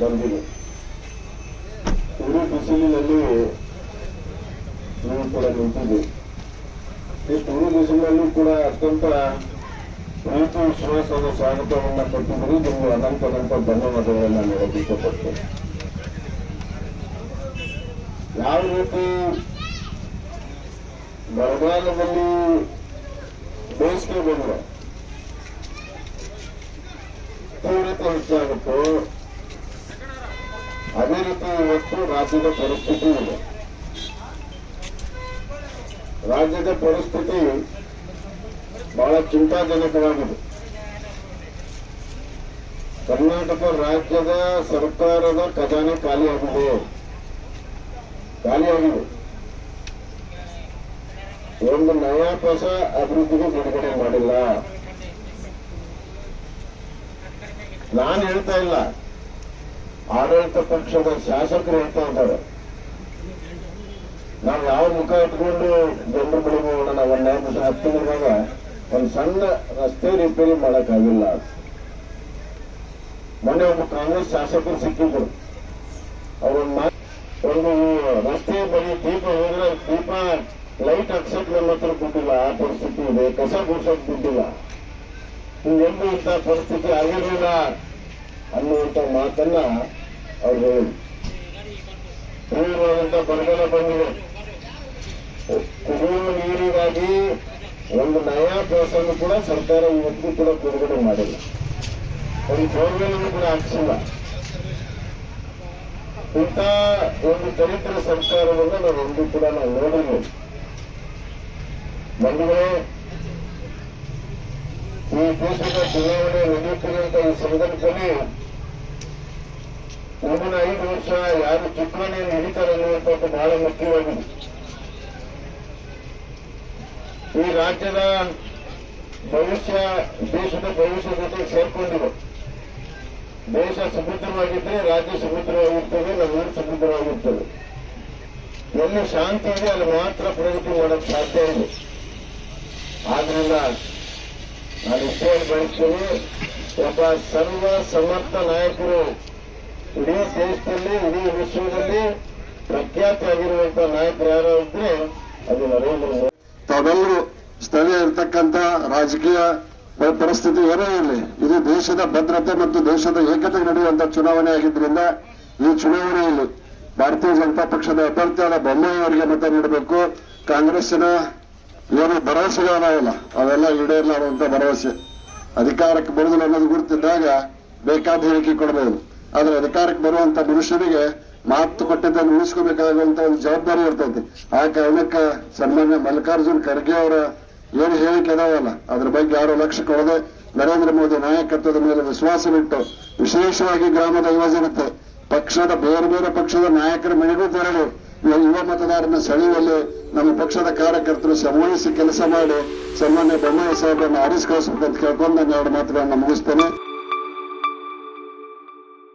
ಬಂದಿದೆ. ಉರಿ ಬಿಸಿಲಿನಲ್ಲಿ ನೀವು ಕೂಡ ನಿಂತಿದೆ ಈ ಉರಿ ಬಿಸಿಲಿನಲ್ಲೂ ಕೂಡ ಅತ್ಯಂತ ಪ್ರೀತಿ ವಿಶ್ವಾಸದ ಸ್ವಾಗತವನ್ನ ಕೊಟ್ಟಿದ್ದೀರಿ. ನಿಮಗೆ ಅನಂತ ಅನಂತ ಧನ್ಯವಾದಗಳನ್ನ ನೀಡೋಕೆ ಇಷ್ಟಪಡ್ತೇನೆ ಯಾವ ರೀತಿ ಬರಗಾಲದಲ್ಲಿ ಬೇಸಿಗೆ ಬಂದ್ರೆ ತೀವ್ರತೆ ಹೆಚ್ಚಾಗುತ್ತೋ ಅದೇ ರೀತಿ ಇವತ್ತು ರಾಜ್ಯದ ಪರಿಸ್ಥಿತಿ ಇದೆ. ರಾಜ್ಯದ ಪರಿಸ್ಥಿತಿ ಬಹಳ ಚಿಂತಾಜನಕವಾಗಿದೆ. ಕರ್ನಾಟಕ ರಾಜ್ಯದ ಸರ್ಕಾರದ ಖಜಾನೆ ಖಾಲಿಯಾಗಿದೆ. ಖಾಲಿಯಾಗಿದೆ. ಒಂದು ನಯಾ ಪೈಸ ಅಭಿವೃದ್ಧಿಗೆ ಬಿಡುಗಡೆ ಮಾಡಿಲ್ಲ. ನಾನು ಹೇಳ್ತಾ ಇಲ್ಲ. ಆಡಳಿತ ಪಕ್ಷದ ಶಾಸಕರು ಹೇಳ್ತಾ ಇದ್ದಾರೆ. ನಾವು ಯಾವ ಮುಖ ಇಟ್ಕೊಂಡು ಜನರು ಬಳಿ ಹೋಗೋಣ ದಿವಸ ಹತ್ತು ಒಂದು ಸಣ್ಣ ರಸ್ತೆ ರಿಪೇರಿ ಮಾಡೋಕ್ಕಾಗಿಲ್ಲ. ಮೊನ್ನೆ ಒಬ್ಬ ಕಾಂಗ್ರೆಸ್ ಶಾಸಕರು ಸಿಕ್ಕಿದ್ರು. ಅವ್ರನ್ನ ಒಂದು ರಸ್ತೆ ಬಳಿ ದೀಪ ಹೋದ್ರೆ ದೀಪ ಲೈಟ್ ಹಚ್ಚಕ್ ನಮ್ಮ ಹತ್ರ ಬಿಟ್ಟಿಲ್ಲ ಆ ಪರಿಸ್ಥಿತಿ ಇದೆ, ಕಸ ಗುಡ್ಸಕ್ ದುಡ್ಡಿಲ್ಲ ಹಿಂಗೆಂದು ಇಂಥ ಪರಿಸ್ಥಿತಿ ಆಗಿರಲಿಲ್ಲ ಅನ್ನುವಂಥ ಮಾತನ್ನ ಅವ್ರು ಹೇಳಿದ್ರು ತೀವ್ರವಾದಂತ ಬರಗಾಲ ಬಂದಿದೆ. ಕುಡಿಯುವ ನೀರಿಗಾಗಿ ಒಂದು ನಯಾ ಕೆಲಸವನ್ನು ಕೂಡ ಸರ್ಕಾರ ಇವತ್ತಿಗೂ ಕೂಡ ಬಿಡುಗಡೆ ಮಾಡಿಲ್ಲ. ಒಂದು ಬೋರ್ವೆಲ್ ಕೂಡ ಹಾಕಿಸಿಲ್ಲ. ಇಂಥ ಒಂದು ದರಿದ್ರ ಸರ್ಕಾರವನ್ನು ನಾವು ಎಂದೂ ಕೂಡ ನಾವು ನೋಡಿಲ್ಲ. ಬಂಧುಗಳೇ ಈ ದೇಶದ ಚುನಾವಣೆ ನಡೆಯುತ್ತಿರುವಂತಹ ಈ ಸಂದರ್ಭದಲ್ಲಿ ಮುಂದಿನ ಐದು ವರ್ಷ ಯಾರು ಚುನಾವಣೆಯನ್ನು ಹಿಡಿತಾರೆ ಅನ್ನುವಂಥದ್ದು ಬಹಳ ಮುಖ್ಯವಾಗಿದೆ. ಈ ರಾಜ್ಯದ ಭವಿಷ್ಯ, ದೇಶದ ಭವಿಷ್ಯ ಜೊತೆ ಸೇರ್ಕೊಂಡಿದೆ. ದೇಶ ಸಮುದ್ರವಾಗಿದ್ರೆ ರಾಜ್ಯ ಸಮುದ್ರವಾಗಿರ್ತದೆ ನಮ್ಮೂರು ಸಮುದ್ರವಾಗಿರ್ತದೆ ಎಲ್ಲಿ ಶಾಂತಿ ಇದೆ, ಅಲ್ಲಿ ಮಾತ್ರ ಪ್ರಗತಿ ಮಾಡೋಕ್ಕೆ ಸಾಧ್ಯ ಇದೆ. ಆದ್ರಿಂದ ನಾನು ಬಯಸ್ತೇನೆ. ಒಬ್ಬ ಸರ್ವ ಸಮರ್ಥ ನಾಯಕರು ಇಡೀ ದೇಶದಲ್ಲಿ, ಇಡೀ ವಿಶ್ವದಲ್ಲಿ ಪ್ರಖ್ಯಾತಿಯಾಗಿರುವಂತಹ ನಾಯಕರು ಯಾರು ಇದ್ರೆ ಅದು ನರೇಂದ್ರ ತಾವೆಲ್ಲರೂ ಸ್ಥಳೀಯ ಇರ್ತಕ್ಕಂಥ ರಾಜಕೀಯ ಪರಿಸ್ಥಿತಿ ಏನೇ ಇರಲಿ, ಇದು ದೇಶದ ಭದ್ರತೆ ಮತ್ತು ದೇಶದ ಏಕತೆಗೆ ನಡೆಯುವಂತಹ ಚುನಾವಣೆ ಆಗಿದ್ರಿಂದ ಈ ಚುನಾವಣೆಯಲ್ಲಿ ಭಾರತೀಯ ಜನತಾ ಪಕ್ಷದ ಅಭ್ಯರ್ಥಿಯಾದ ಬೊಮ್ಮಾಯಿ ಅವರಿಗೆ ಮತ ನೀಡಬೇಕು. ಕಾಂಗ್ರೆಸ್ಸಿನ ಏನು ಇಲ್ಲ. ಅವೆಲ್ಲ ಈಡೇರ್ಲಾಡುವಂತ ಭರವಸೆ. ಅಧಿಕಾರಕ್ಕೆ ಬರುವುದಿಲ್ಲ ಅನ್ನೋದು ಗುರುತಿದ್ದಾಗ ಬೇಕಾದ ಹೇಳಿಕೆ ಕೊಡಬಹುದು. ಆದ್ರೆ ಅಧಿಕಾರಕ್ಕೆ ಬರುವಂತ ಮನುಷ್ಯನಿಗೆ ಮಾತು ಕೊಟ್ಟಿದ್ದನ್ನು ಉಳಿಸ್ಕೋಬೇಕಾಗುವಂತ ಒಂದು ಜವಾಬ್ದಾರಿ ಇರ್ತೈತಿ. ಆ ಕಾರಣಕ್ಕೆ ಸನ್ಮಾನ್ಯ ಮಲ್ಲಿಕಾರ್ಜುನ್ ಖರ್ಗೆ ಅವರ ಏನು ಹೇಳಿಕೆ ಅದಾವಲ್ಲ, ಅದ್ರ ಬಗ್ಗೆ ಯಾರು ಲಕ್ಷ್ಯ ಕೊಡದೆ ನರೇಂದ್ರ ಮೋದಿ ನಾಯಕತ್ವದ ಮೇಲೆ ವಿಶ್ವಾಸವಿಟ್ಟು ವಿಶೇಷವಾಗಿ ಗ್ರಾಮದ ಯುವಜನತೆ, ಪಕ್ಷದ ಬೇರೆ ಬೇರೆ ಪಕ್ಷದ ನಾಯಕರ ಮನೆಗೂ ತೆರಳಿ ಯುವ ಮತದಾರನ ಸೆಳೆಯುವಲ್ಲಿ ನಮ್ಮ ಪಕ್ಷದ ಕಾರ್ಯಕರ್ತರು ಶ್ರಮವಹಿಸಿ ಕೆಲಸ ಮಾಡಿ ಸನ್ಮಾನ್ಯ ಬೊಮ್ಮಾಯಿ ಸಾಹೇಬರನ್ನು ಅಂತ ಕೇಳ್ಕೊಂಡು ನಾನು ಎರಡು ಮಾತುಗಳನ್ನ ಮುಗಿಸ್ತೇನೆ.